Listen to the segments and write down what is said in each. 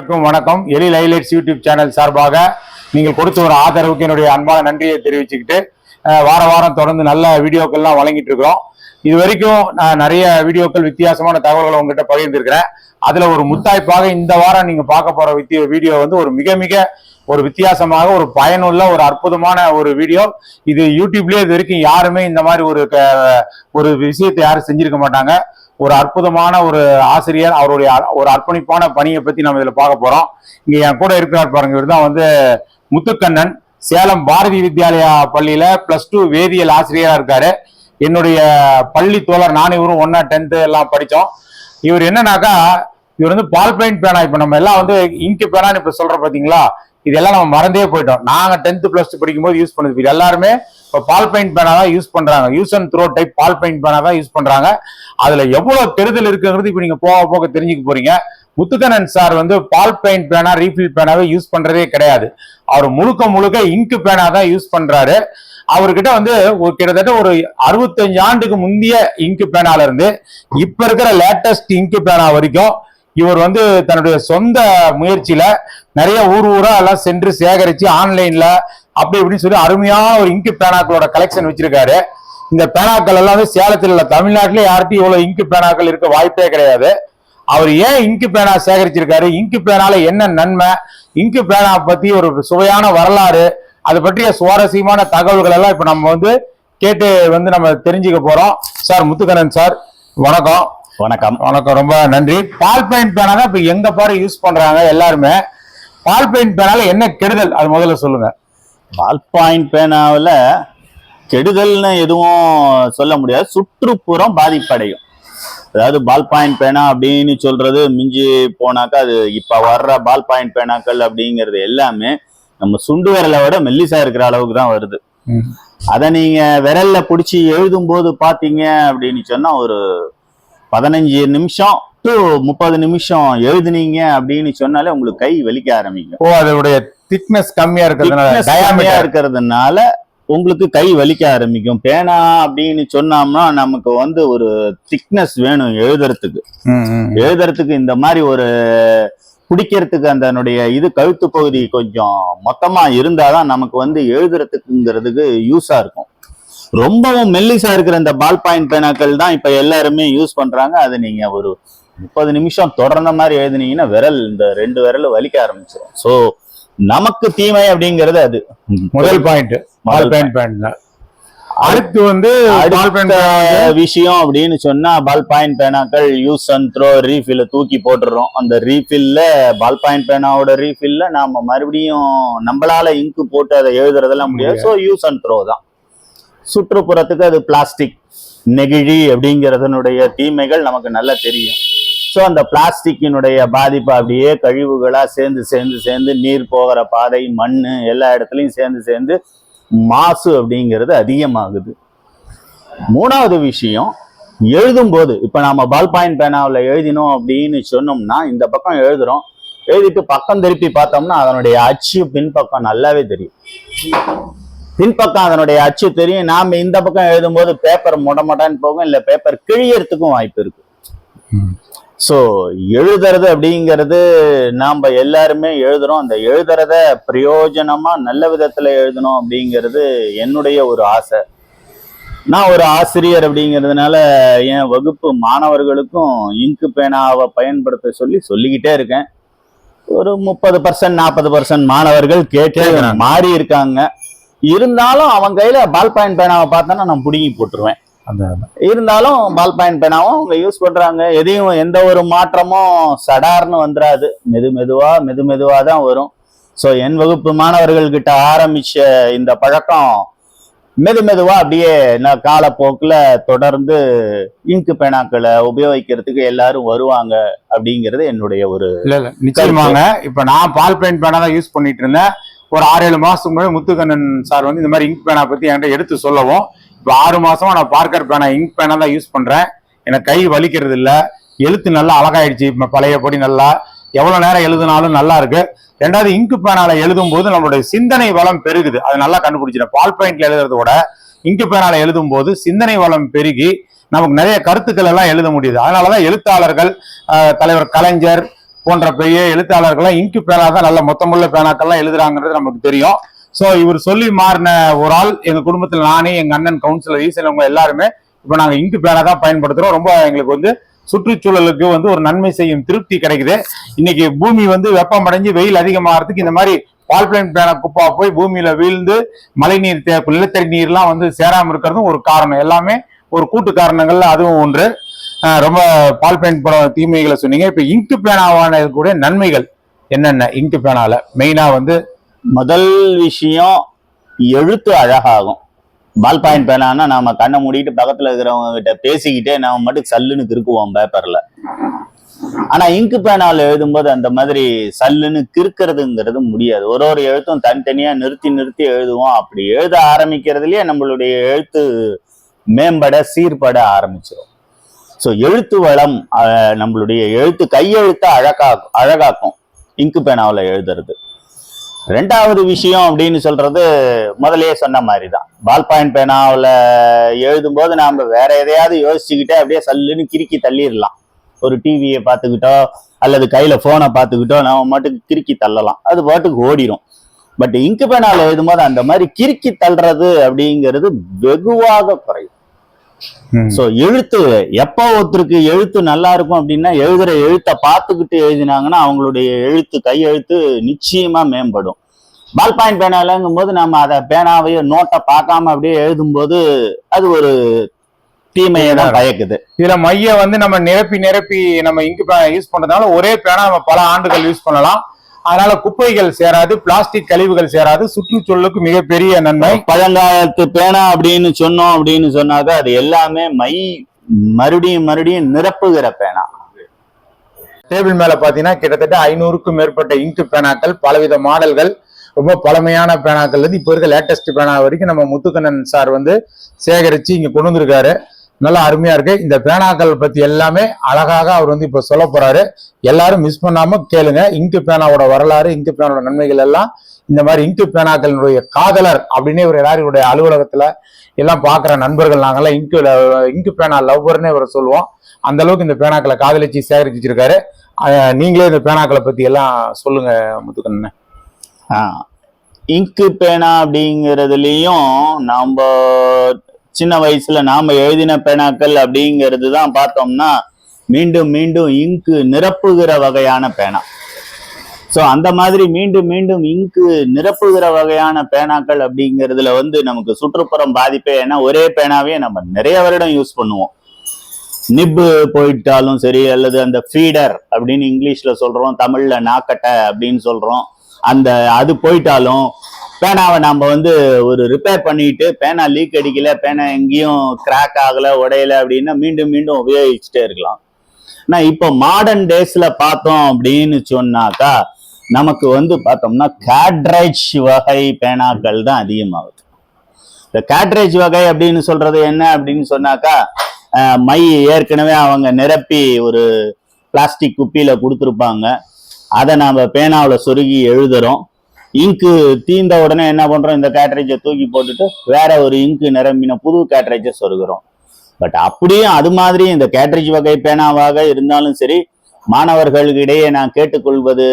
அனைவருக்கும் வணக்கம். எலி லைலைட்ஸ் யூடியூப் சேனல் சார்பாக நீங்கள் கொடுத்த ஒரு ஆதரவுக்கு என்னுடைய அன்பான நன்றியை தெரிவிச்சுக்கிட்டு வார வாரம் தொடர்ந்து நல்ல வீடியோக்கள்லாம் வழங்கிட்டு இருக்கிறோம். இது வரைக்கும் நான் நிறைய வீடியோக்கள் வித்தியாசமான தகவல்களை உங்ககிட்ட பகிர்ந்திருக்கிறேன். அதுல ஒரு முத்தாய்ப்பாக இந்த வாரம் நீங்க பார்க்க போற வீடியோ வந்து ஒரு மிக மிக ஒரு வித்தியாசமாக ஒரு பயனுள்ள ஒரு அற்புதமான ஒரு வீடியோ. இது யூடியூப்லயே இது வரைக்கும் யாருமே இந்த மாதிரி ஒரு ஒரு விஷயத்தை யாரும் செஞ்சிருக்க மாட்டாங்க. ஒரு அற்புதமான ஒரு ஆசிரியர் அவருடைய ஒரு அர்ப்பணிப்பான பணியை பத்தி நம்ம இதுல பார்க்க போறோம். இங்க என் கூட இருக்கிறார் பாருங்க இவர் தான் வந்து முத்துக்கண்ணன் சேலம் பாரதி வித்யாலயா பள்ளியில பிளஸ் டூ வேதியியல் ஆசிரியரா இருக்காரு. என்னுடைய பள்ளி தோழர் நான் இவரும் ஒன்னா டென்த்து எல்லாம் படித்தோம் இவர் என்னன்னாக்கா இவர் வந்து பால் பெயிண்ட் பேனா இப்ப நம்ம எல்லாம் வந்து இங்கு பேனான்னு இப்ப சொல்கிறோம் பாத்தீங்களா? இதெல்லாம் நம்ம மறந்தே போயிட்டோம். நாங்க டென்த் பிளஸ் டூ படிக்கும்போது யூஸ் பண்ணது இது எல்லாருமே இப்போ பால் பெயிண்ட் பேனா தான் யூஸ் பண்றாங்க. Use and throw type ball point பேனா தான் யூஸ் பண்றாங்க. அதுல எவ்வளவு தெரிதல் இருக்குங்கிறது இப்போ நீங்க போக போக தெரிஞ்சுக்க போறீங்க. முத்துக்கண்ணன் சார் வந்து பால் பெயிண்ட் பேனா ரீஃபில் பேனாவே யூஸ் பண்றதே கிடையாது. அவர் முழுக்க முழுக்க இங்கு பேனா தான் யூஸ் பண்றாரு. அவர்கிட்ட வந்து ஒரு கிட்டத்தட்ட ஒரு அறுபத்தஞ்சு ஆண்டுக்கு முந்தைய இங்கு பேனால இருந்து இப்ப இருக்கிற லேட்டஸ்ட் இங்கு பேனா வரைக்கும் இவர் வந்து தன்னுடைய சொந்த முயற்சியில நிறைய ஊர் ஊரா எல்லாம் சென்று சேகரிச்சு ஆன்லைன்ல அப்படி இப்படின்னு சொல்லி அருமையான ஒரு இங்கு பேனாக்களோட கலெக்ஷன் வச்சிருக்காரு. இந்த பேனாக்கள் எல்லாம் வந்து சேலத்தில் இல்ல தமிழ்நாட்டிலே யார்கிட்டயும் இவ்வளவு இங்கு பேனாக்கள் இருக்க வாய்ப்பே கிடையாது. அவர் ஏன் இங்கு பேனா சேகரிச்சிருக்காரு? இங்கு பேனால என்ன நன்மை? இங்கு பேனா பத்தி ஒரு சுவையான வரலாறு அது பற்றிய சுவாரஸ்யமான தகவல்கள் எல்லாம் இப்ப நம்ம வந்து கேட்டு வந்து நம்ம தெரிஞ்சுக்க போறோம். சார் முத்துக்கண்ணன் சார் வணக்கம். வணக்கம். வணக்கம் ரொம்ப நன்றி. பால் பெயிண்ட் பேனா தான் இப்ப எங்க பாரு யூஸ் பண்றாங்க எல்லாருமே. பால் பெயிண்ட் பேனால என்ன கெடுதல்? அது முதல்ல சொல்லுங்க. பால் பாயிண்ட் பேனாவில் கெடுதல்னு எதுவும் சொல்ல முடியாது. சுற்றுப்புறம் பாதிப்படையும். அதாவது பால் பாயிண்ட் பேனா அப்படின்னு சொல்றது மிஞ்சி போனாக்கா அது இப்ப வர்ற பால் பாயிண்ட் பேனாக்கள் அப்படிங்கிறது எல்லாமே நம்ம சுண்டு விரலை விட மெல்லிசா இருக்கிற அளவுக்கு தான் வருது. அதை நீங்க விரல்ல பிடிச்சி எழுதும் போது பாத்தீங்க அப்படின்னு சொன்னா ஒரு பதினஞ்சு நிமிஷம் டு முப்பது நிமிஷம் எழுதுனீங்க அப்படின்னு சொன்னாலே உங்களுக்கு கை வலிக்க ஆரம்பிக்கும் ஓ அதோடைய திக்னஸ் கம்மியா இருக்கிறதுனால கம்மியா. இருக்கிறதுனால உங்களுக்கு கை வலிக்க ஆரம்பிக்கும் பேனா அப்படின்னு சொன்னோம்னா நமக்கு வந்து ஒரு திக்னஸ் வேணும் எழுதுறதுக்கு. எழுதுறதுக்கு இந்த மாதிரி ஒரு பிடிக்கிறதுக்கு அதனுடைய இது கழுத்து பகுதி கொஞ்சம் மொத்தமா இருந்தாதான் நமக்கு வந்து எழுதுறதுக்குங்கிறதுக்கு யூஸா இருக்கும் ரொம்பவும் மெல்லிசா இருக்கிற இந்த பால் பாயிண்ட் பேனாக்கள் தான் இப்ப எல்லாருமே யூஸ் பண்றாங்க. அது நீங்க ஒரு முப்பது நிமிஷம் தொடர்ந்த மாதிரி எழுதுனீங்கன்னா விரல் இந்த ரெண்டு விரல் வலிக்க ஆரம்பிச்சிடும் சோ நமக்கு தீமை அப்படிங்கிறது அது. முதல் பாயிண்ட் பால் பெயிண்ட் பேண்ட்ல அடுத்து வந்து பெயிண்ட் விஷயம் அப்படின்னு சொன்னா பால் பாயிண்ட் பேனாக்கள் யூஸ் அண்ட் த்ரோ ரீஃபில்ல தூக்கி போட்டுடுறோம் அந்த ரீஃபில்ல பால் பாயிண்ட் பேனாவோட ரீஃபில்ல நாம மறுபடியும் நம்மளால இங்கு போட்டு அதை எழுதுறதெல்லாம் முடியாது. ஸோ யூஸ் அண்ட் த்ரோ தான். சுற்றுப்புறத்துக்கு அது பிளாஸ்டிக் நெகிழி அப்படிங்கிறதனுடைய தீமைகள் நமக்கு நல்லா தெரியும். ஸோ அந்த பிளாஸ்டிக்கினுடைய பாதிப்பு அப்படியே கழிவுகளாக சேர்ந்து சேர்ந்து சேர்ந்து நீர் போகிற பாதை மண் எல்லா இடத்துலையும் சேர்ந்து சேர்ந்து மாசு அப்படிங்கிறது அதிகமாகுது. மூணாவது விஷயம் எழுதும்போது இப்போ நாம பால் பாயிண்ட் பேனாவில் எழுதினோம் அப்படின்னு சொன்னோம்னா இந்த பக்கம் எழுதுறோம். எழுதிட்டு பக்கம் திருப்பி பார்த்தோம்னா அதனுடைய அச்சு பின்பக்கம் நல்லாவே தெரியும். பின்பக்கம் அதனுடைய அச்சு தெரியும். நாம இந்த பக்கம் எழுதும்போது பேப்பர் மொட மொடன்னு போகும் இல்லை பேப்பர் கிழியறதுக்கும் வாய்ப்பு இருக்கு. ஸோ எழுதுறது அப்படிங்கிறது நாம் எல்லாருமே எழுதுறோம். அந்த எழுதுறத பிரயோஜனமா நல்ல விதத்துல எழுதணும் அப்படிங்கிறது என்னுடைய ஒரு ஆசை. நான் ஒரு ஆசிரியர் அப்படிங்கிறதுனால என் வகுப்பு மாணவர்களுக்கும் இங்கு பேனாவை பயன்படுத்த சொல்லி சொல்லிக்கிட்டே இருக்கேன். ஒரு முப்பது பர்சன்ட் நாற்பது பர்சன்ட் மாணவர்கள் கேட்டு. மாறி இருக்காங்க. இருந்தாலும் அவன் கையில பால் பாயிண்ட் பேனாவை பார்த்தோன்னா நான் பிடுங்கி போட்டுருவேன். இருந்தாலும் பால் பாயிண்ட் பேனாவும் அவங்க யூஸ் பண்றாங்க. எதையும் எந்த ஒரு மாற்றமும் சடார்னு வந்துடாது மெது மெதுவா மெது மெதுவா தான் வரும். ஸோ என் வகுப்பு மாணவர்கள் கிட்ட ஆரம்பிச்ச இந்த பழக்கம் மெது மெதுவா அப்படியே நான் காலப்போக்கில் தொடர்ந்து இங்கு பேனாக்களை உபயோகிக்கிறதுக்கு எல்லாரும் வருவாங்க அப்படிங்கிறது என்னுடைய ஒரு இல்ல இல்ல. நிச்சயமாங்க. இப்ப நான் பால் பெயிண்ட் பேனா தான் யூஸ் பண்ணிட்டு இருந்தேன். ஒரு ஆறு ஏழு மாசத்துக்கு முன்னாடி முத்துக்கண்ணன் சார் வந்து இந்த மாதிரி இங்க் பேனா பத்தி என்கிட்ட எடுத்து சொல்லவும் இப்போ ஆறு மாசமா நான் பார்க்கர் பேனா இங்க் பேனா தான் யூஸ் பண்றேன். எனக்கு கை வலிக்கிறது இல்ல. எழுத்து நல்லா அழகாயிடுச்சு. இப்ப பழையபடி நல்லா எவ்வளவு நேரம் எழுதினாலும் நல்லா இருக்கு. ரெண்டாவது இங்கு பேனால எழுதும் போது நம்மளுடைய சிந்தனை வளம் பெருகுது. அது நல்லா கண்டுபிடிச்சிடும் பால் பாயிண்ட்ல எழுதுறத விட இங்கு பேனால எழுதும் போது சிந்தனை வளம் பெருகி நமக்கு நிறைய கருத்துக்கள் எல்லாம் எழுத முடியுது. அதனாலதான் எழுத்தாளர்கள் தலைவர் கலைஞர் போன்ற பெரிய எழுத்தாளர்கள்லாம் இங்கு பேனா தான் நல்ல மொத்தமுள்ள பேனாக்கள்லாம் எழுதுறாங்கிறது நமக்கு தெரியும். சோ இவர் சொல்லி மாறின ஒரு ஆள் எங்க குடும்பத்துல நானே எங்க அண்ணன் கவுன்சிலர் ஈசனவங்க அவங்க எல்லாருமே இப்போ நாங்க இங்கு பேனா தான் பயன்படுத்துறோம். ரொம்ப எங்களுக்கு வந்து சுற்றுச்சூழலுக்கு வந்து ஒரு நன்மை செய்யும் திருப்தி கிடைக்குது. இன்னைக்கு பூமி வந்து வெப்பம் அடைஞ்சு வெயில் அதிகமாகிறதுக்கு இந்த மாதிரி பால்பிளைன் பேனை குப்பா போய் பூமியில வீழ்ந்து மழைநீர் தே நிலத்தடி நீர்லாம் வந்து சேராமல் இருக்கிறதும் ஒரு காரணம். எல்லாமே ஒரு கூட்டு காரணங்கள்ல அதுவும் ஒன்று. ரொம்ப ரொம்ப பால்பெயின் படம் தீமைகளை சொன்னீங்க. இப்ப இங்கு பேனாவான கூட நன்மைகள் என்னென்ன? இங்கு பேனால மெயினா வந்து முதல் விஷயம் எழுத்து அழகாகும். பால் பாயிண்ட் பேனான்னா நாம கண்ணை மூடிட்டு பக்கத்துல இருக்கிறவங்க கிட்ட பேசிக்கிட்டே நாம மட்டும் சல்லுன்னு கிறுக்குவோம் பேப்பர்ல ஆனா இங்கு பேனால எழுதும்போது அந்த மாதிரி சல்லுன்னு கிறுக்கிறதுங்கிறது முடியாது. ஒரு ஒரு எழுத்தும் தனித்தனியா நிறுத்தி நிறுத்தி எழுதுவோம். அப்படி எழுத ஆரம்பிக்கிறதுலயே நம்மளுடைய எழுத்து மேம்பட சீர்பட ஆரம்பிச்சிடும் ஸோ எழுத்து வளம் நம்மளுடைய எழுத்து கையெழுத்தை அழகா அழகாக்கும். இங்கு பேனாவில் எழுதுறது. ரெண்டாவது விஷயம் அப்படின்னு சொல்றது முதலே சொன்ன மாதிரி தான் பால் பாயிண்ட் பேனாவில் எழுதும்போது நாம் வேற எதையாவது யோசிச்சுக்கிட்டே அப்படியே சல்லுன்னு கிறுக்கி தள்ளிடலாம். ஒரு டிவியை பார்த்துக்கிட்டோ அல்லது கையில் ஃபோனை பார்த்துக்கிட்டோ நம்ம மட்டும் கிறுக்கி தள்ளலாம். அது பாட்டுக்கு ஓடிடும் பட் இங்கு பேனாவில் எழுதும்போது அந்த மாதிரி கிறுக்கி தள்ளுறது அப்படிங்கிறது வெகுவாக குறையும். சோ எழுத்து எப்போ ஒருத்தருக்கு எழுத்து நல்லா இருக்கும் அப்படின்னா எழுதுற எழுத்தை பார்த்துக்கிட்டு எழுதினாங்கன்னா அவங்களுடைய எழுத்து கையெழுத்து நிச்சயமா மேம்படும். பால் பாயிண்ட் பேனாலங்கும் போது நம்ம அதை பேனாவையோ நோட்டை பார்க்காம அப்படியே எழுதும்போது அது ஒரு தீமையை தான் பயக்குது. இதுல மைய வந்து நம்ம நிரப்பி நிரப்பி நம்ம இங்கு யூஸ் பண்றதுனால ஒரே பேனா நம்ம பல ஆண்டுகள் யூஸ் பண்ணலாம். அதனால குப்பைகள் சேராது பிளாஸ்டிக் கழிவுகள் சேராது சுற்றுச்சூழலுக்கு மிகப்பெரிய நன்மை. பழங்காலத்து பேனா அப்படின்னு சொன்னோம் அப்படின்னு சொன்னாக்க அது எல்லாமே மை மறுபடியும் மறுபடியும் நிரப்புகிற பேனா. டேபிள் மேல பாத்தீங்கன்னா கிட்டத்தட்ட ஐநூறுக்கும் மேற்பட்ட இங்கு பேனாக்கள் பலவித மாடல்கள் ரொம்ப பழமையான பேனாக்கள் இப்போ இருக்க லேட்டஸ்ட் பேனா வரைக்கும் நம்ம முத்துக்கண்ணன் சார் வந்து சேகரிச்சு இங்க கொண்டு வந்திருக்காரு. நல்லா அருமையா இருக்கு. இந்த பேனாக்கள் பத்தி எல்லாமே அழகாக அவர் வந்து இப்ப சொல்ல போறாரு. எல்லாரும் மிஸ் பண்ணாம கேளுங்க. இங்கு பேனாவோட வரலாறு இங்கு பேனாவோட நன்மைகள் எல்லாம் இந்த மாதிரி இங்கு பேனாக்களினுடைய காதலர் அப்படின்னு இவர் எல்லாருடைய அலுவலகத்துல எல்லாம் பாக்குற நண்பர்கள் நாங்கெல்லாம் இங்கு இங்கு பேனா லவ்வர்னே இவரை சொல்லுவோம். அந்த அளவுக்கு இந்த பேனாக்களை காதலிச்சு சேகரிச்சு வச்சிருக்காரு நீங்களே இந்த பேனாக்களை பத்தி எல்லாம் சொல்லுங்க முத்துக்கண்ணன் இங்கு பேனா அப்படிங்கிறதுலையும் நம்ம சின்ன வயசுல நாம எழுதின பேனாக்கள் அப்படிங்கிறது தான் பார்த்தோம்னா மீண்டும் மீண்டும் இங்கு நிரப்புகிற வகையான பேனா. ஸோ அந்த மாதிரி மீண்டும் மீண்டும் இங்கு நிரப்புகிற வகையான பேனாக்கள் அப்படிங்கிறதுல வந்து நமக்கு சுற்றுப்புறம் பாதிப்பே. ஏன்னா ஒரே பேனாவே நம்ம நிறைய வருடம் யூஸ் பண்ணுவோம். நிப்பு போயிட்டாலும் சரி அல்லது அந்த ஃபீடர் அப்படின்னு இங்கிலீஷ்ல சொல்றோம் தமிழ்ல நாக்கட்டை அப்படின்னு சொல்றோம். அந்த அது போயிட்டாலும் பேனாவை நம்ம வந்து ஒரு ரிப்பேர் பண்ணிட்டு பேனா லீக் அடிக்கல பேனா எங்கேயும் கிராக் ஆகல உடையல அப்படின்னா மீண்டும் மீண்டும் உபயோகிச்சுட்டே இருக்கலாம். ஆனால் இப்போ மாடர்ன் டேஸ்ல பார்த்தோம் அப்படின்னு சொன்னாக்கா நமக்கு வந்து பார்த்தோம்னா கேட்ரேஜ் வகை பேனாக்கள் தான் அதிகமாகுது. இந்த கேட்ரேஜ் வகை அப்படின்னு சொல்றது என்ன அப்படின்னு சொன்னாக்கா மை ஏற்கனவே அவங்க நிரப்பி ஒரு பிளாஸ்டிக் குப்பியில கொடுத்துருப்பாங்க. அதை நாம பேனாவில் சொருகி எழுதுறோம். இங்கு தீந்த உடனே என்ன பண்றோம்? இந்த கேட்ரேஜை தூக்கி போட்டுட்டு வேற ஒரு இங்கு நிரம்பின புது கேட்ரேஜை சொருகிறோம். பட் அப்படியும் அது மாதிரி இந்த கேட்ரேஜ் வகை பேனாவாக இருந்தாலும் சரி மாணவர்களுக்கிடையே நான் கேட்டுக்கொள்வது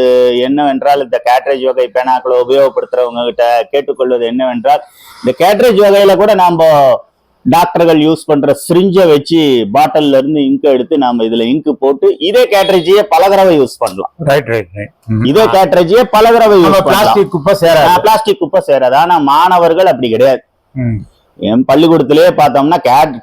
என்னவென்றால் இந்த கேட்ரேஜ் வகை பேனாக்களை உபயோகப்படுத்துறவங்க கிட்ட கேட்டுக்கொள்வது என்னவென்றால் இந்த கேட்ரேஜ் வகையில கூட நாம் டாக்டர்கள் யூஸ் பண்ற சிரிஞ்சை வச்சு பாட்டில்ல இருந்து இங்க் எடுத்து நாம இதுல இங்க் போட்டு இதே கேட்ரேஜையே பல தடவை யூஸ் பண்ணலாம். ரைட் ரைட் இதே கேட்ரேஜையே பல தடவை யூஸ் பண்ணலாம். பிளாஸ்டிக் குப்பை சேராது. பிளாஸ்டிக் குப்பை சேராது. ஆனா மாணவர்கள் அப்படி கிடையாது. என் பள்ளிக்கூடத்திலேயே பார்த்தோம்னா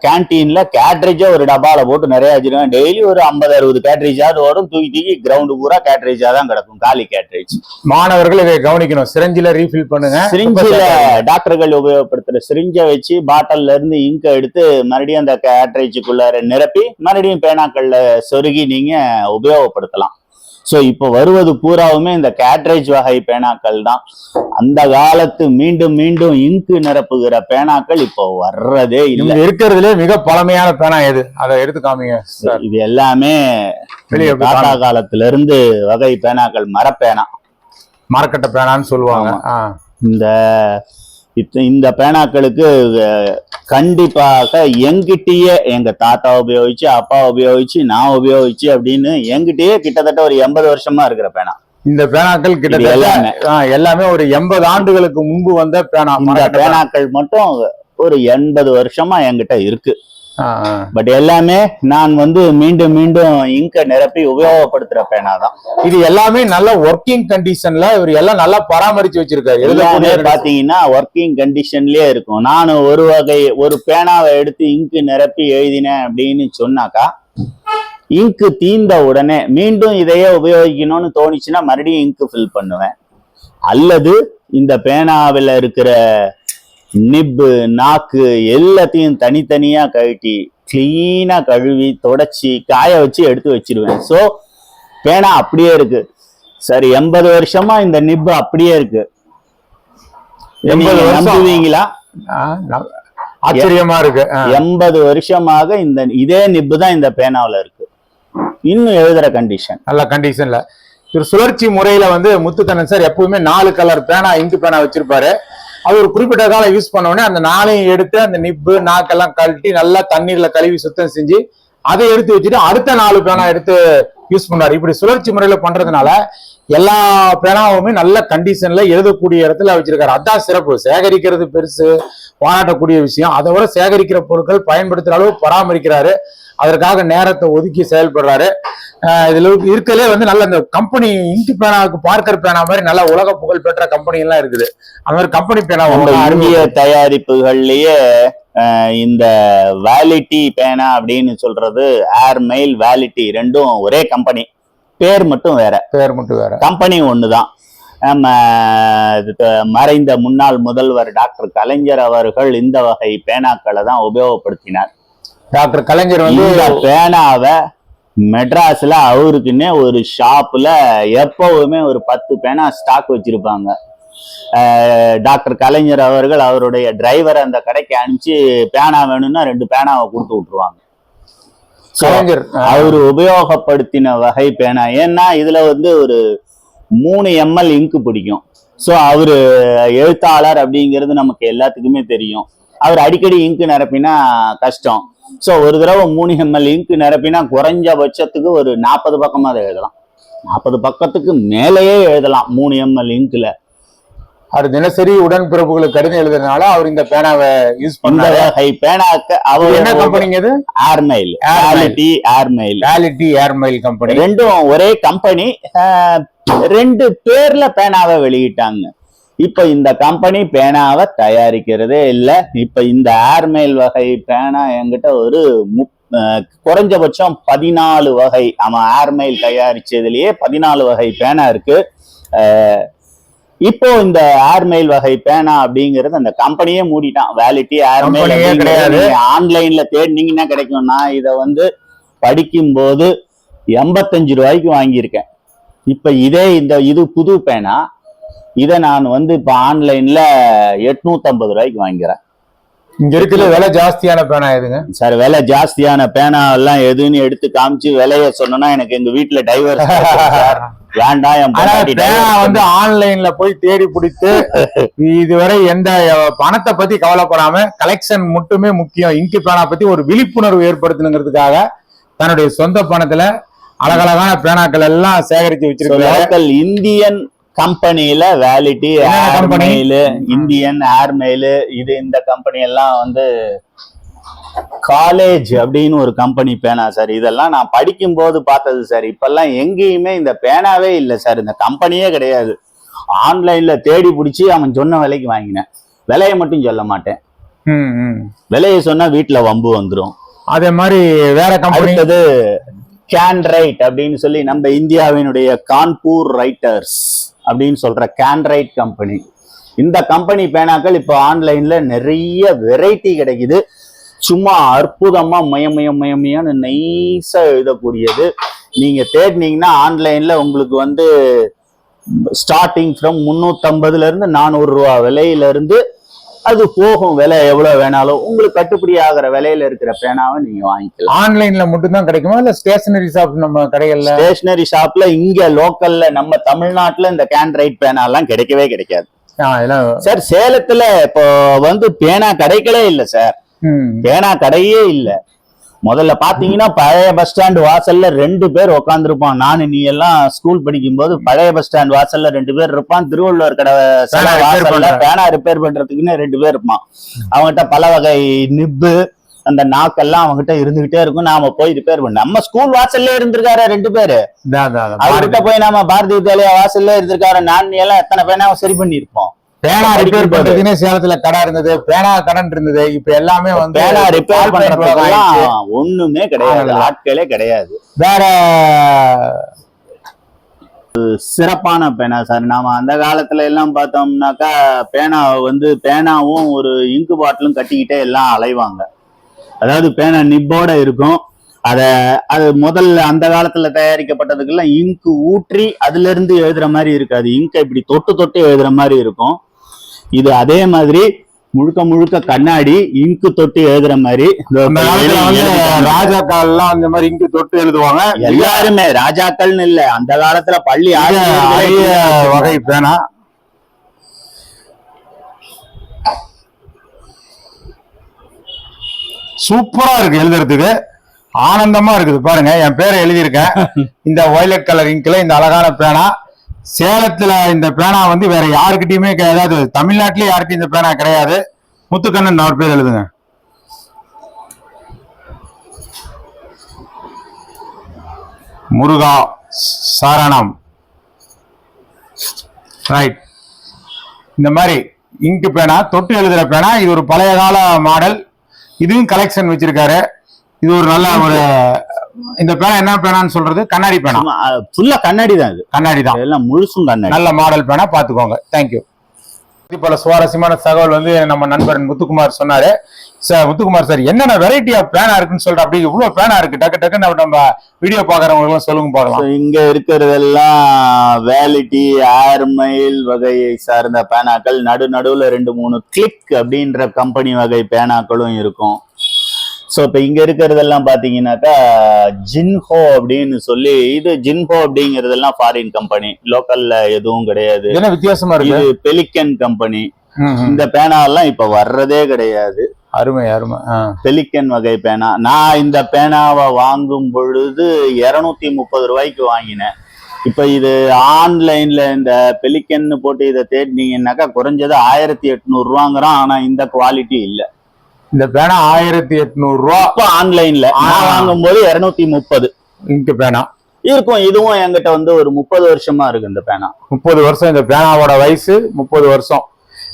கேன்டீன்ல கேட்ரேஜா ஒரு டப்பால போட்டு நிறைய வச்சிருக்கேன் டெய்லி ஒரு ஐம்பது அறுபது கேட்ரேஜாவது வரும் தூக்கி தூக்கி கிரவுண்டு பூரா கேட்ரேஜா தான் கிடக்கும். காலி கேட்ரேஜ் மாணவர்கள் இதை கவனிக்கணும். சிரஞ்சில ரீஃபில் பண்ணுங்க. சிரிஞ்சில டாக்டர்கள் உபயோகப்படுத்துற சிரிஞ்சை வச்சு பாட்டில்ல இருந்து இங்க எடுத்து மறுபடியும் அந்த கேட்ரேஜுக்குள்ளார நிரப்பி மறுபடியும் பேனாக்கள்ல சொருகி நீங்க உபயோகப்படுத்தலாம். ஸோ இப்போ வருவது பூராவுமே இந்த கேட்ரேஜ் வகை பேனாக்கள் தான். அந்த காலத்து மீண்டும் மீண்டும் இங்கு நிரப்புகிற பேனாக்கள் இப்போ வர்றதே இல்லை. இருக்கிறதுலே மிக பழமையான பேனா எது? அதை எடுத்து காமிங்க இது எல்லாமே தாத்தா காலத்துல இருந்து வகை பேனாக்கள் மரப்பேனா. மரக்கட்டை பேனான்னு சொல்லுவாங்க. இந்த இந்த பேனாக்களுக்கு கண்டிப்பாக எங்கிட்டயே எங்க தாத்தா உபயோகிச்சு அப்பா உபயோகிச்சு நான் உபயோகிச்சு அப்படின்னு எங்கிட்டயே கிட்டத்தட்ட ஒரு எண்பது வருஷமா இருக்கிற பேனா இந்த பேனாக்கள் கிட்டத்தட்ட எல்லாமே. எல்லாமே ஒரு எண்பது ஆண்டுகளுக்கு முன்பு வந்த பேனா இந்த. பேனாக்கள் மட்டும் ஒரு எண்பது வருஷமா என்கிட்ட இருக்கு. பட் எல்லாமே நான் வந்து மீண்டும் மீண்டும் இங்க நிரப்பி உபயோகப்படுத்துற பேனா தான். இது எல்லாமே நல்ல ஒர்க்கிங் கண்டிஷன்ல இவர் எல்லாம் நல்லா பராமரிச்சு வச்சிருக்காரு. எல்லாமே பாத்தீங்கன்னா ஒர்க்கிங் கண்டிஷன்லயே இருக்கும். நானும் ஒரு வகை ஒரு பேனாவை எடுத்து இங்கு நிரப்பி எழுதினேன் அப்படின்னு சொன்னாக்கா இங்கு தீந்த உடனே மீண்டும் இதையே உபயோகிக்கணும்னு தோணுச்சுன்னா மறுபடியும் இங்கு ஃபில் பண்ணுவேன். அல்லது இந்த பேனாவில் இருக்கிற நிப்பு நாக்கு எல்லாத்தையும் தனித்தனியா கழட்டி கிளீனா கழுவி தொடச்சி காய வச்சு எடுத்து வச்சிருவேன். ஸோ பேனா அப்படியே இருக்கு. சரி எண்பது வருஷமா இந்த நிப்பு அப்படியே இருக்கு. எண்பது. நம்புவீங்களா? ஆச்சரியமா இருக்கு. எண்பது வருஷமாக இந்த இதே நிப்பு தான் இந்த பேனாவுல இருக்கு. இன்னும் எழுதுற கண்டிஷன் நல்ல கண்டிஷன்ல ஒரு சுழற்சி முறையில வந்து முத்துக்கண்ணன் சார் எப்பவுமே நாலு கலர் பேனா இங்கு பேனா வச்சிருப்பாரு. அது ஒரு குறிப்பிட்ட காலம் யூஸ் பண்ண உடனே அந்த நாளையும் எடுத்து அந்த நிப்பு நாக்கெல்லாம் கழட்டி நல்லா தண்ணீர்ல கழுவி சுத்தம் செஞ்சு அதை எடுத்து வச்சுட்டு அடுத்த நாலு பேனா எடுத்து யூஸ் பண்ணாரு இப்படி சுழற்சி முறையில பண்றதுனால எல்லா பேனாவுமே நல்ல கண்டிஷன்ல எழுதக்கூடிய இடத்துல வச்சிருக்காரு. அதான் சிறப்பு. சேகரிக்கிறது பெருசு பாராட்டக்கூடிய விஷயம். அதை விட சேகரிக்கிற பொருட்கள் பயன்படுத்துற அளவு பராமரிக்கிறாரு. அதற்காக நேரத்தை ஒதுக்கி செயல்படுறாரு. இதுல இருக்கலே வந்து நல்ல இந்த கம்பெனி இங்கு பேனாவுக்கு பார்க்கர் பேனா மாதிரி நல்ல உலக புகழ் பெற்ற கம்பெனி எல்லாம் இருக்குது. அந்த மாதிரி கம்பெனி பேனா அறிமுகம் தயாரிப்புகள்லயே இந்த வேலிட்டி பேனா அப்படின்னு சொல்றது ஏர் மெயில் வேலிட்டி ரெண்டும் ஒரே கம்பெனி பேர் மட்டும் வேற. பேர் மட்டும் வேற. கம்பெனி ஒண்ணுதான். நம்ம இது த- மறைந்த முன்னாள் முதல்வர் டாக்டர் கலைஞர் அவர்கள் இந்த வகை பேனாக்களை தான் உபயோகப்படுத்தினார். டாக்டர் கலைஞர் வந்து பேனாவை மெட்ராஸ்ல அவருக்குன்னே ஒரு ஷாப்ல எப்பவுமே ஒரு பத்து பேனா ஸ்டாக் வச்சிருப்பாங்க. டாக்டர் கலைஞர் அவர்கள் அவருடைய டிரைவர் அந்த கடைக்கு அனுப்பிச்சு பேனா வேணும்னா ரெண்டு பேனாவை கொடுத்து விட்டுருவாங்க. அவர் உபயோகப்படுத்தின வகை பேனா. ஏன்னா இதுல வந்து ஒரு மூணு எம்எல் இங்கு பிடிக்கும். ஸோ அவரு எழுத்தாளர் அப்படிங்கிறது நமக்கு எல்லாத்துக்குமே தெரியும். அவர் அடிக்கடி இங்கு நிரப்பினா கஷ்டம். ஸோ ஒரு தடவை மூணு எம்எல் இங்கு நிரப்பினா குறைஞ்சபட்சத்துக்கு ஒரு நாற்பது பக்கமா அதை எழுதலாம். நாற்பது பக்கத்துக்கு மேலேயே எழுதலாம் மூணு எம்எல் இங்குல அவர் தினசரி உடன்பிறப்புகளுக்கு கடிதம் எழுதுறதுனால அவர் இந்த பேனாவை யூஸ் பண்ணாரு. பேனாக்க அவர் என்ன கம்பெனிங்க இது Airmail. Quality Airmail quality Airmail company ரெண்டும் ஒரே கம்பெனி ரெண்டு பேர்ல பேனாவை வெளியிட்டாங்க. இப்ப இந்த கம்பெனி பேனாவை தயாரிக்கிறதே இல்ல. இப்ப இந்த ஏர்மெயில் வகை பேனா என்கிட்ட ஒரு முப்- குறைஞ்சபட்சம் பதினாலு வகை அவன் ஏர்மெயில் தயாரிச்சதுலயே பதினாலு வகை பேனா இருக்கு. இப்போ இந்த ஏர்மெயில் வகை பேனா அப்படிங்கறது அந்த கம்பெனியே மூடிட்டான். வேலிட்டி ஏர்மெயில் கிடையாது. ஆன்லைன்ல தேடினீங்கன்னா கிடைக்கும் நான் இதை வந்து படிக்கும்போது எண்பத்தஞ்சு ரூபாய்க்கு வாங்கியிருக்கேன். இப்ப இதே இந்த இது புது பேனா இதை நான் வந்து இப்ப ஆன்லைன்ல எட்நூத்தம்பது ரூபாய்க்கு வாங்கிறேன் இங்க இருக்கிற விலை ஜாஸ்தியான பேனா எதுங்க? சார் விலை ஜாஸ்தியான பேனா எல்லாம் எதுன்னு எடுத்து காமிச்சு விலைய சொன்னோன்னா எனக்கு எங்க வீட்டுல டைவர்ஸ் வேண்டாம் என் பேனா வந்து ஆன்லைன்ல போய் தேடி பிடித்து இதுவரை எந்த பணத்தை பத்தி கவலைப்படாம கலெக்ஷன் மட்டுமே முக்கியம். இங்கு பேனா பத்தி ஒரு விழிப்புணர்வு ஏற்படுத்தணுங்கிறதுக்காக தன்னுடைய சொந்த பணத்துல அழகழகான பேனாக்கள் எல்லாம் சேகரிச்சு வச்சிருக்காரு லோக்கல் இந்தியன் கம்பெனில வேலிட்டி? ஏர்மெயில் இந்தியன் ஏர்மெயில் இது இந்த கம்பெனி எல்லாம் வந்து காலேஜ் அப்படின்னு ஒரு கம்பெனி பேனா சார். இதெல்லாம் நான் படிக்கும் போது பார்த்தது சார். இப்பெல்லாம் எங்கேயுமே இந்த பேனாவே இல்லை சார். இந்த கம்பெனியே கிடையாது. ஆன்லைன்ல தேடி பிடிச்சி அவன் சொன்ன விலைக்கு வாங்கினேன். விலையை மட்டும் சொல்ல மாட்டேன். விலையை சொன்னா வீட்டுல வம்பு வந்துரும். அதே மாதிரி வேற கம்பெனி கேன் ரைட் அப்படின்னு சொல்லி நம்ம இந்தியாவினுடைய கான்பூர் ரைட்டர்ஸ் அப்படின்னு சொல்ற கேண்ட்ரைட் கம்பெனி இந்த கம்பெனி பேனாக்கள் இப்போ ஆன்லைன்ல நிறைய வெரைட்டி கிடைக்குது. சும்மா அற்புதமா மயமயம் மயமையான நைஸா எழுதக்கூடியது. நீங்க தேடினீங்கன்னா ஆன்லைன்ல உங்களுக்கு வந்து ஸ்டார்டிங் ஃப்ரம் முந்நூற்றம்பதுல இருந்து நானூறு ரூபா விலையில இருந்து அது போகும் விலை எவ்வளவு வேணாலும். உங்களுக்கு கட்டுப்படி ஆகிற விலையில இருக்கிற பேனாவை நீங்க வாங்கிக்கலாம். ஆன்லைன்ல மட்டும்தான் கிடைக்குமா? இல்ல ஸ்டேஷனரி ஷாப் நம்ம கடைகள்ல? ஸ்டேஷனரி ஷாப்ல இங்க லோக்கல்ல நம்ம தமிழ்நாட்டுல இந்த கேன் ரைட் பேனா எல்லாம் கிடைக்கவே கிடைக்காது. சார் சேலத்துல இப்போ வந்து பேனா கடைகளே இல்ல சார். பேனா கடையே இல்ல. முதல்ல பாத்தீங்கன்னா பழைய பஸ் ஸ்டாண்ட் வாசல்ல ரெண்டு பேர் உட்காந்துருப்பான் நானு நீ எல்லாம் ஸ்கூல் படிக்கும் போது பழைய பஸ் ஸ்டாண்ட் வாசல்ல ரெண்டு பேர் இருப்பான். திருவள்ளுவர் கடை வாசல்ல. பேனா ரிப்பேர் பண்றதுக்குன்னு ரெண்டு பேர் இருப்பான். அவங்ககிட்ட பல வகை நிப்பு அந்த நாக்கெல்லாம் அவங்ககிட்ட இருந்துகிட்டே இருக்கும். நாம போய் ரிப்பேர் பண்ண நம்ம ஸ்கூல் வாசல்ல இருந்திருக்காரு ரெண்டு பேரு. அவர்கிட்ட போய் நாம பாரதி வித்யாலயா வாசல்ல இருந்திருக்காரு. நான் நீ எல்லாம் எத்தனை பேனாவை சரி பண்ணிருப்போம் பேனா ரிப்பேர். பண்றதுக்குன்னே சேலத்துல கடை இருந்தது பேனா கடன் இருந்தது. இப்ப எல்லாமே வந்து பேனா ரிப்பேர். பண்றதுக்கெல்லாம் ஒண்ணுமே கிடையாது. ஆட்களே கிடையாது. வேற சிறப்பான பேனா சார். நாம அந்த காலத்துல எல்லாம் பார்த்தோம்னாக்கா பேனா வந்து பேனாவும் ஒரு இங்கு பாட்டிலும் கட்டிக்கிட்டே எல்லாம் அலைவாங்க. அதாவது பேனா நிப்போட இருக்கும். அத அது முதல்ல அந்த காலத்துல தயாரிக்கப்பட்டதுக்கெல்லாம் இங்கு ஊற்றி அதுல இருந்து எழுதுற மாதிரி இருக்காது. இங்கை இப்படி தொட்டு தொட்டு எழுதுற மாதிரி இருக்கும். இது அதே மாதிரி முழுக்க முழுக்க கண்ணாடி இங்கு தொட்டு எழுதுற மாதிரி. ராஜாக்கள் எல்லாம் அந்த மாதிரி இங்கு தொட்டு எழுதுவாங்க. எல்லாருமே ராஜாக்கள்னு இல்ல அந்த காலத்துல பள்ளி வகை பேனா. சூப்பரா இருக்கு எழுதுறதுக்கு. ஆனந்தமா இருக்குது பாருங்க என் பேரை எழுதியிருக்கேன். இந்த வயலட் கலர் இங்க்ல இந்த அழகான பேனா. சேலத்துல இந்த பேனா வந்து வேற யாருக்கிட்டயுமே கிடையாது தமிழ்நாட்டிலே யாருக்கும் இந்த பேனா கிடையாது. முத்துக்கண்ணன் அவர் பேர் எழுதுங்க. முருகா சாரணம். ரைட் இந்த மாதிரி இங்கு பேனா தொட்டு எழுதுற பேனா இது ஒரு பழைய கால மாடல் இதுவும் கலெக்ஷன் வச்சிருக்காரு. இது ஒரு நல்ல ஒரு இந்த பேனா என்ன பேனான்னு சொல்றது? கண்ணாடி பேனா. ஃபுல்லா கண்ணாடி தான் இது கண்ணாடி தான். எல்லாம் முழுசும் கண்ணாடி. நல்ல மாடல் பேனா பாத்துக்கோங்க. தேங்க்யூ பல சுவாரஸ்யமான தகவல் வந்து நம்ம நண்பர் முத்துக்குமார் சொன்னாரு. சார் முத்துக்குமார் சார் என்னென்ன வெரைட்டி ஆஃப் பேனா இருக்குன்னு சொல்ற அப்படி இவ்வளவு பேனா இருக்கு. டக்கு டக்குன்னு நம்ம- வீடியோ பாக்குறவங்க எல்லாம் சொல்லுங்க பார்க்கலாம். இங்க இருக்கிறதெல்லாம் வேலிட்டி ஏர்மைல் வகையை சார்ந்த பேனாக்கள் நடு நடுவுல ரெண்டு மூணு கிளிக் அப்படின்ற கம்பெனி வகை பேனாக்களும் இருக்கும். ஸோ இப்போ இங்க இருக்கிறதெல்லாம் பாத்தீங்கன்னாக்கா ஜின்ஹோ அப்படின்னு சொல்லி இது ஜின்ஹோ அப்படிங்கிறதெல்லாம் ஃபாரின் கம்பெனி லோக்கல்ல எதுவும் கிடையாது. என்ன வித்தியாசமா இருக்கு? இது பெலிக்கன் கம்பெனி. இந்த பேனாவெல்லாம் இப்ப வர்றதே கிடையாது. அருமை அருமை. பெலிக்கன் வகை பேனா. நான் இந்த பேனாவை வாங்கும் பொழுது இருநூத்தி முப்பது ரூபாய்க்கு வாங்கினேன். இப்ப இது ஆன்லைன்ல இந்த பெலிக்கன்னு போட்டு இதை தேடினீங்கன்னாக்கா குறைஞ்சது ஆயிரத்தி எட்நூறு ரூபாங்கிறோம் ஆனா இந்த குவாலிட்டி இல்ல. இந்த பேனா ஆயிரத்தி எட்நூறு ரூபா இப்ப ஆன்லைன்ல நான். வாங்கும்போது இருநூத்தி முப்பது. இங்கு பேனா. இருக்கும் இதுவும் என்கிட்ட வந்து ஒரு முப்பது வருஷமா இருக்கு இந்த பேனா. முப்பது வருஷம் இந்த பேனாவோட வயசு முப்பது வருஷம்.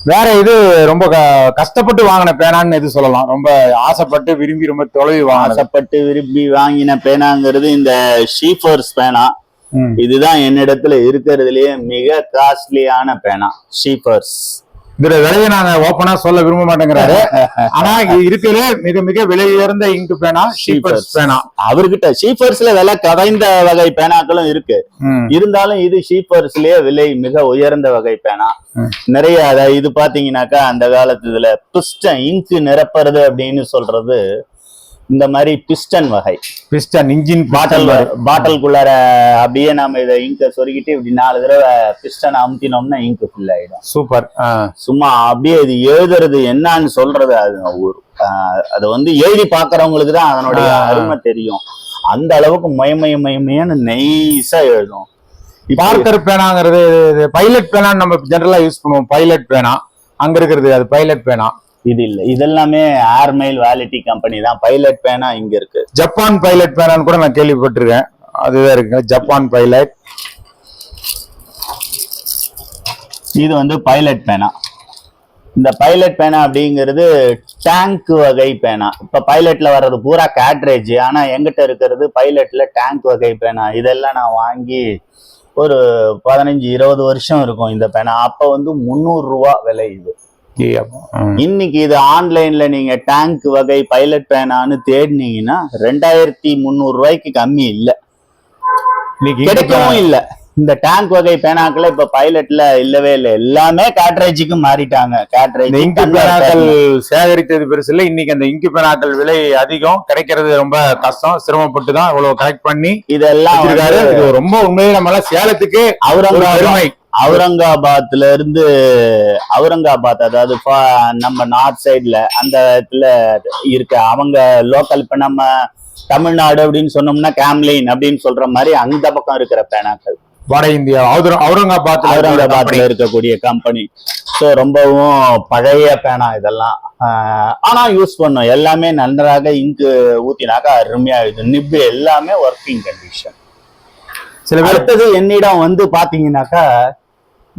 வேற இது ரொம்ப கஷ்டப்பட்டு வாங்கின பேனான்னு எது சொல்லலாம். ரொம்ப ஆசைப்பட்டு விரும்பி ரொம்ப தொலைவி ஆசைப்பட்டு விரும்பி வாங்கின பேனாங்கிறது இந்த ஷீஃபர்ஸ் பேனா. இதுதான் என்னிடத்துல இருக்கிறதுலயே மிக காஸ்ட்லியான பேனா ஷீஃபர்ஸ் இதுல விலையை நாங்க ஓப்பனா சொல்ல விரும்ப மாட்டேங்கிறாரு ஆனா இது இருக்கிறதுல மிக மிக விலை உயர்ந்த இங்கு பேனா Sheepers. பேனா அவர்கிட்ட ஷீஃபர்ஸ்ல விலை கதைந்த வகை பேனாக்களும் இருக்கு. இருந்தாலும் இது ஷீஃபர்ஸ்லயே விலை மிக உயர்ந்த வகை பேனா. நிறைய அத இது பாத்தீங்கன்னாக்கா அந்த காலத்து இதுல பிஸ்டன் இங்கு நிரப்புறது அப்படின்னு சொல்றது இந்த மாதிரி பிஸ்டன் வகை. பிஸ்டன் இன்ஜின் பாட்டில் பாட்டல் பாட்டிலுக்குள்ளார அப்படியே நாம இதை இங்க சொருகிட்டு இப்படி நாலு தடவை பிஸ்டன் அமுத்தினோம்னா இங்கு ஃபில் ஆயிடும். சூப்பர். சும்மா அப்படியே இது எழுதுறது என்னன்னு சொல்றது அது ஒரு அது வந்து எழுதி பாக்குறவங்களுக்கு தான் அதனுடைய. அருமை தெரியும். அந்த அளவுக்கு மயமய மயமையான நைஸா எழுதும். பார்க்கர் பேனாங்கிறது பைலட் பேனான்னு நம்ம ஜெனரலா யூஸ் பண்ணுவோம். பைலட் பேனா. அங்க இருக்கிறது அது பைலட் பேனா. இது இல்ல. இதெல்லாமே ஏர்மெயில் வேலிட்டி கம்பெனி தான். பைலட் பேனா இங்க இருக்கு. ஜப்பான் பைலட் பேனான்னு கூட நான் கேள்விப்பட்டிருக்கேன். அதுதான் இருக்கு. ஜப்பான் பைலட் இது வந்து பைலட் பேனா இந்த பைலட் பேனா அப்படிங்கிறது டேங்க் வகை பேனா இப்ப பைலட்ல வர்றது பூரா கேட்ரேஜ் ஆனா எங்கிட்ட இருக்கிறது பைலட்ல டேங்க் வகை பேனா இதெல்லாம் நான் வாங்கி ஒரு பதினஞ்சு இருபது வருஷம் இருக்கும் இந்த பேனா அப்ப வந்து முந்நூறு ரூபா விலை இது. இன்னைக்கு இது ஆன்லைன்ல நீங்க டேங்க் வகை பைலட் பேனான்னு தேடினீங்கன்னா ரெண்டாயிரத்தி முந்நூறு ரூபாய்க்கு கம்மி இல்ல. கிடைக்கவும் இல்ல. இந்த டேங்க் வகை பேனாக்கள் இப்ப பைலட்ல இல்லவே இல்லை. எல்லாமே கேட்ரேஜுக்கு மாறிட்டாங்க. இந்த இங்கு பேனாக்கள் கேட்ரேஜ் சேகரித்தது பெருசு இல்லை. இன்னைக்கு அந்த இங்கு பேனாக்கள் விலை அதிகம். கிடைக்கிறது ரொம்ப கஷ்டம். சிரமப்பட்டு தான் இவ்வளவு கலெக்ட் பண்ணி இதெல்லாம் ரொம்ப உண்மையிலே நம்ம எல்லாம் சேலத்துக்கு அவுரங்காபாத் பெருமை. அவுரங்காபாத்ல இருந்து அவுரங்காபாத் அதாவது நம்ம நார்த் சைடுல அந்த இடத்துல இருக்க அவங்க லோக்கல் இப்ப நம்ம தமிழ்நாடு அப்படின்னு சொன்னோம்னா கேம்லின் அப்படின்னு சொல்ற மாதிரி அந்த பக்கம் இருக்கிற பேனாக்கள். வட இந்தியா அவுர- அவுரங்காபாத்ல இருக்கக்கூடிய கம்பெனி ஸோ ரொம்பவும் பழைய பேனா இதெல்லாம். ஆனா யூஸ் பண்ணும். எல்லாமே நன்றாக இங்கு ஊத்தினாக்கா அருமையா இது நிப்பு எல்லாமே ஒர்க்கிங் கண்டிஷன் சில அடுத்தது என்னிடம் வந்து பாத்தீங்கன்னாக்கா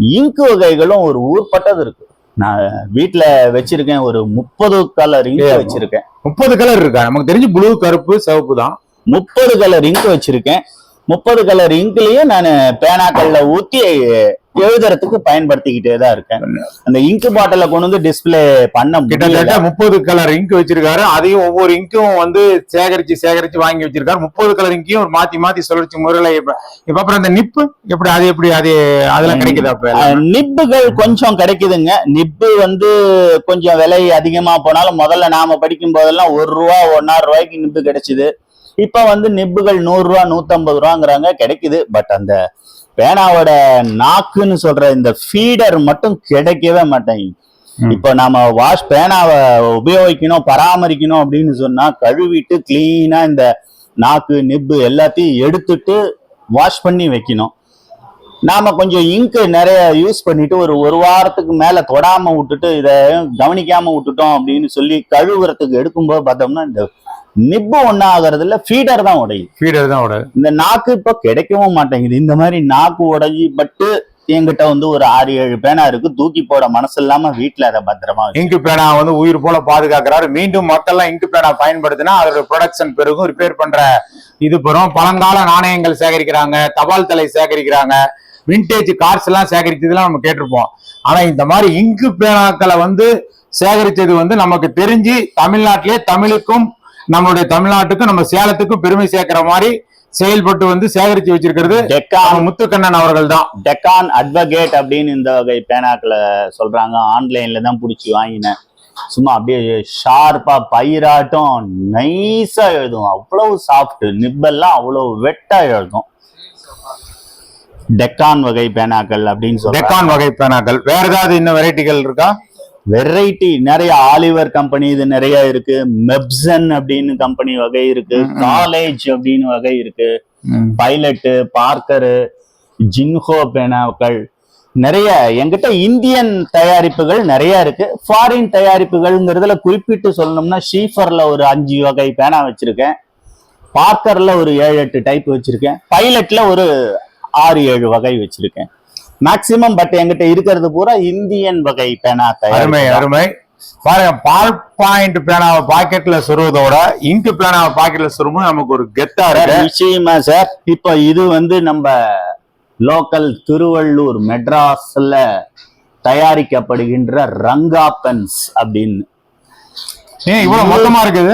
இங்கு வகைகளும் ஒரு ஊர்பட்டது இருக்கு. நான் வீட்ல வச்சிருக்கேன் ஒரு முப்பது கலர் இங்கு வச்சிருக்கேன். முப்பது கலர் இருக்கா? நமக்கு தெரிஞ்சு ப்ளூ கருப்பு சிவப்பு தான். முப்பது கலர் இங்கு வச்சிருக்கேன். முப்பது கலர் இங்க்லயும் நான் பேனாக்கள்ல ஊத்தி எழுதுறதுக்கு பயன்படுத்திக்கிட்டே தான் இருக்கேன். அந்த இங்கு பாட்டில கொண்டு வந்து டிஸ்ப்ளே பண்ண கிட்டத்தட்ட முப்பது கலர் இங்க் வச்சிருக்காரு. அதையும் ஒவ்வொரு இங்கும் வந்து சேகரிச்சு சேகரிச்சு வாங்கி வச்சிருக்காரு. முப்பது கலர் இங்கையும் மாத்தி மாத்தி சுழற்சி முறையில இப்ப அப்புறம் அந்த நிப்பு எப்படி அது எப்படி அது அதெல்லாம் கிடைக்குதா அப்ப? நிப்புகள் கொஞ்சம் கிடைக்குதுங்க. நிப்பு வந்து கொஞ்சம் விலை அதிகமா போனாலும் முதல்ல நாம படிக்கும் போதெல்லாம் ஒரு ரூபா ஒன்னாறு ரூபாய்க்கு நிப்பு கிடைச்சுது. இப்ப வந்து நிப்புகள் நூறு ரூபா நூத்தம்பது ரூபாங்கிறாங்க கிடைக்குது. பட் அந்த பேனாவோட நாக்குன்னு சொல்ற இந்த ஃபீடர் மட்டும் கிடைக்கவே மாட்டேங்குது. இப்போ நாம வாஷ் பேனாவை உபயோகிக்கணும் பராமரிக்கணும் அப்படின்னு சொன்னா கழுவிட்டு கிளீனா இந்த நாக்கு நிப்பு எல்லாத்தையும் எடுத்துட்டு வாஷ் பண்ணி வைக்கணும். நாம கொஞ்சம் இங்கு நிறைய யூஸ் பண்ணிட்டு ஒரு ஒரு வாரத்துக்கு மேல தொடாம விட்டுட்டு இதை கவனிக்காம விட்டுட்டோம் அப்படின்னு சொல்லி கழுவுறதுக்கு எடுக்கும்போது பார்த்தோம்னா இந்த நிப்பு ஒன்னும் ஆகிறது இல்ல ஃபீடர் தான் உடையுது. ஃபீடர் தான் விடாது இந்த நாக்கு இப்போ கிடைக்கவும் மாட்டேங்குது. இந்த மாதிரி நாக்கு உடைஞ்சி பட்டு என்கிட்ட வந்து ஒரு ஆறு ஏழு பேனா இருக்கு. தூக்கி போட மனசு இல்லாம வீட்டுல அதை பத்திரமா இங்கு பேனா வந்து உயிர் போல பாதுகாக்கிறாரு. மீண்டும் மக்கள்லாம் இங்கு பேனா பயன்படுத்தினா அதோட ப்ரொடக்ஷன் பெருகும். ரிப்பேர் பண்ற இது பெறும். பழங்கால நாணயங்கள் சேகரிக்கிறாங்க. தபால் தலை சேகரிக்கிறாங்க. விண்டேஜ் கார்ஸ் எல்லாம் சேகரிச்சதெல்லாம் நம்ம கேட்டிருப்போம். ஆனா இந்த மாதிரி இங்கு பேனாக்களை வந்து சேகரிச்சது வந்து நமக்கு தெரிஞ்சு தமிழ்நாட்டிலே தமிழுக்கும் நம்மளுடைய தமிழ்நாட்டுக்கும் நம்ம சேலத்துக்கும் பெருமை சேர்க்கிற மாதிரி செயல்பட்டு வந்து சேகரிச்சு வச்சிருக்கிறது டெக்கான். முத்துக்கண்ணன் அவர்கள் தான் டெக்கான் அட்வகேட் அப்படின்னு இந்த வகை பேனாக்களை சொல்றாங்க. ஆன்லைன்ல தான் பிடிச்சி வாங்கினேன். சும்மா அப்படியே ஷார்ப்பா பயிராட்டம் நைஸா எழுதும் அவ்வளவு சாஃப்ட் நிப்பெல்லாம் அவ்வளவு வெட்டா எழுதும் டெக்கான் வகை பேனாக்கள் அப்படின்னு சொல்றாங்க. டெக்கான் வகை பேனாக்கள். வேற ஏதாவது இன்னும் வெரைட்டிகள் இருக்கா? வெரைட்டி நிறைய ஆலிவர் கம்பெனி இது நிறைய இருக்கு. மெப்சன் அப்படின்னு கம்பெனி வகை இருக்கு. காலேஜ் அப்படின்னு வகை இருக்கு. பைலட்டு பார்க்கரு ஜின்ஹோ பேனாக்கள் நிறைய என்கிட்ட இந்தியன் தயாரிப்புகள் நிறைய இருக்கு. ஃபாரின் தயாரிப்புகள்ங்கிறதுல குறிப்பிட்டு சொல்லணும்னா ஷீஃபர்ல ஒரு அஞ்சு வகை பேனா வச்சிருக்கேன். பார்க்கர்ல ஒரு ஏழு எட்டு டைப் வச்சிருக்கேன். பைலட்ல ஒரு ஆறு ஏழு வகை வச்சிருக்கேன். மேக்சிமம் பட் என்கிட்ட இருக்கிறது பூரா இந்தியன் வகை பேனா அருமை அருமை. பாருங்க பால் பாயிண்ட் பேனாவை பாக்கெட்ல சொருவதோட இங்கு பேனாவை பாக்கெட்ல சொரும்போது நமக்கு ஒரு கெத்தா இருக்கு. நிச்சயமா சார் இப்போ இது வந்து நம்ம லோக்கல் திருவள்ளூர் மெட்ராஸ்ல தயாரிக்கப்படுகின்ற ரங்கா பென்ஸ் அப்படின்னு. ஏன் இவ்வளவு மொத்தமா இருக்குது?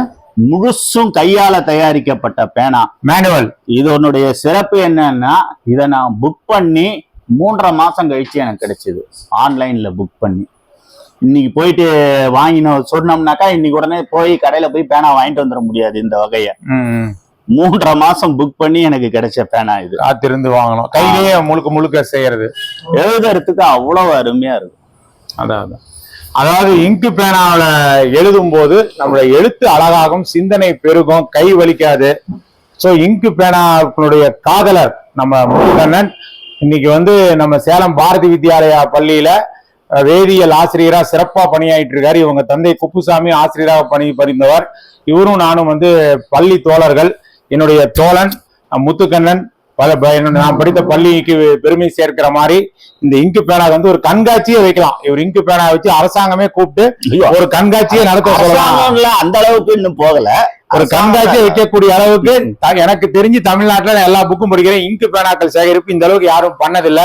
முழுசும் கையால தயாரிக்கப்பட்ட பேனா. மேனுவல் இதனுடைய சிறப்பு என்னன்னா இதை நான் புக் பண்ணி மூன்றரை மாசம் கழிச்சு எனக்கு கிடைச்சது. ஆன்லைன்ல புக் பண்ணி. இன்னைக்கு போயிட்டு வாங்கினோம் சொன்னோம்னாக்கா இன்னைக்கு உடனே போய் கடையில போய் பேனா வாங்கிட்டு வந்துட முடியாது இந்த வகைய. மூன்றரை மாசம் புக் பண்ணி எனக்கு கிடைச்ச பேனா இது. காத்திருந்து வாங்கணும். கையிலேயே முழுக்க முழுக்க செய்யறது. எழுதுறதுக்கு அவ்வளவு அருமையா இருக்கும் அதான் அதான். அதாவது இங்கு பேனாவில எழுதும் போது நம்மளுடைய எழுத்து அழகாகும் சிந்தனை பெருகும் கை வலிக்காது. சோ இங்கு பேனாவுடைய காதலர் நம்ம முருகண்ணன் இன்னைக்கு வந்து நம்ம சேலம் பாரதி வித்யாலயா பள்ளியில வேதியியல் ஆசிரியரா சிறப்பா பணியாயிட்டு இருக்காரு. இவங்க தந்தை குப்புசாமி ஆசிரியராக பணி புரிந்தவர் இவரும் நானும் வந்து பள்ளி தோழர்கள். என்னுடைய தோழன் முத்துக்கண்ணன் பல நான் படித்த பள்ளிக்கு பெருமை சேர்க்கிற மாதிரி இந்த இங்கு பேனா வந்து ஒரு கண்காட்சியே வைக்கலாம். இவர் இங்கு பேனா வச்சு அரசாங்கமே கூப்பிட்டு ஒரு கண்காட்சியே நடத்த சொல்லலாம். அந்த அளவுக்கு இன்னும் போகல. ஒரு கண்காட்சியை வைக்கக்கூடிய அளவுக்கு எனக்கு தெரிஞ்சு தமிழ்நாட்டுல எல்லா புக்கும் படிக்கிறேன். இங்கு பேனாக்கள் சேகரிப்பு இந்த அளவுக்கு யாரும் பண்ணதில்ல.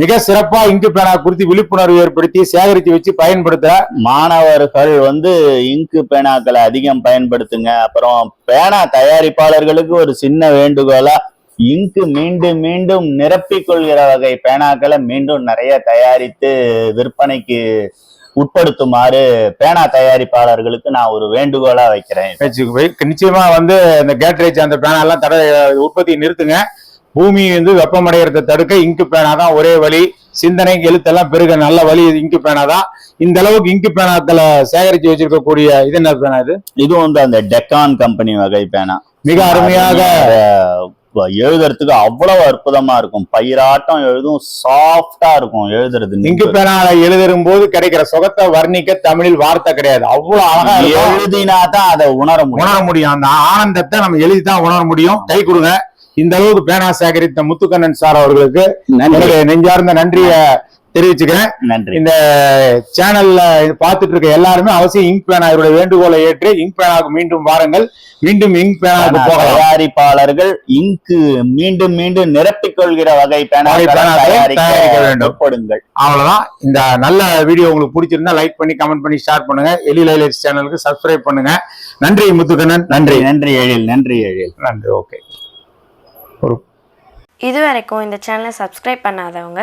மிக சிறப்பா இங்கு பேனா குறித்து விழிப்புணர்வு ஏற்படுத்தி சேகரித்து வச்சு பயன்படுத்த மாணவர்கள் வந்து இங்கு பேனாக்களை அதிகம் பயன்படுத்துங்க. அப்புறம் பேனா தயாரிப்பாளர்களுக்கு ஒரு சின்ன வேண்டுகோளா இங்கு மீண்டும் மீண்டும் நிரப்பிக் கொள்கிற வகை பேனாக்களை மீண்டும் நிறைய தயாரித்து விற்பனைக்கு உட்படுத்துமாறு பேனா தயாரிப்பாளர்களுக்கு நான் ஒரு வேண்டுகோளா வைக்கிறேன். நிச்சயமா வந்து இந்த கேட்ரேஜ் அந்த பேனா எல்லாம் தடை உற்பத்தி நிறுத்துங்க. பூமி வந்து வெப்பமடைகிறத தடுக்க இங்கு பேனா தான் ஒரே வழி. சிந்தனை எழுத்தெல்லாம் பெருக நல்ல வழி இங்கு பேனா தான். இந்த அளவுக்கு இங்கு பேனாக்களை சேகரித்து வச்சிருக்கக்கூடிய இது என்ன பேனா இது? இது வந்து அந்த டெக்கான் கம்பெனி வகை பேனா. மிக அருமையாக எழுதுறதுக்கு அவ்வளவு அற்புதமா இருக்கும். பயிராட்டம் எழுதும் சாஃப்டா இருக்கும் எழுதுறது இங்கு பேனால எழுதும் போது கிடைக்கிற சுகத்தை வர்ணிக்க தமிழில் வார்த்தை கிடையாது. அவ்வளவு அழகா எழுதினா தான் அதை உணர முடியும். உணர முடியும். அந்த ஆனந்தத்தை நம்ம எழுதி தான் உணர முடியும். கை கொடுங்க. இந்த அளவுக்கு பேனா சேகரித்த முத்துக்கண்ணன் சார் அவர்களுக்கு நெஞ்சார்ந்த நன்றிய தெரிவிச்சுக்கிறேன். நன்றி. இந்த சேனல்ல இது பார்த்துட்டு இருக்க எல்லாருமே அவசியம் இங்க் பேனா இவருடைய வேண்டுகோளை ஏற்று இங்க் பேனாவுக்கு மீண்டும் வாருங்கள். மீண்டும் இங்க் பேனாவுக்கு போகலாம். தயாரிப்பாளர்கள் இங்கு மீண்டும் மீண்டும் நிரப்பிக் கொள்கிற வகை பேனா தயாரிக்க வேண்டும். முற்படுங்கள் அவ்வளவுதான். இந்த நல்ல வீடியோ உங்களுக்கு பிடிச்சிருந்தா லைக் பண்ணி கமெண்ட் பண்ணி ஷேர் பண்ணுங்க. எலி லைலைட்ஸ் சேனலுக்கு சப்ஸ்கிரைப் பண்ணுங்க. நன்றி முத்துக்கண்ணன். நன்றி நன்றி எழில் நன்றி எழில். நன்றி ஓகே ஒரு இது வரைக்கும் இந்த சேனலை சப்ஸ்கிரைப் பண்ணாதவங்க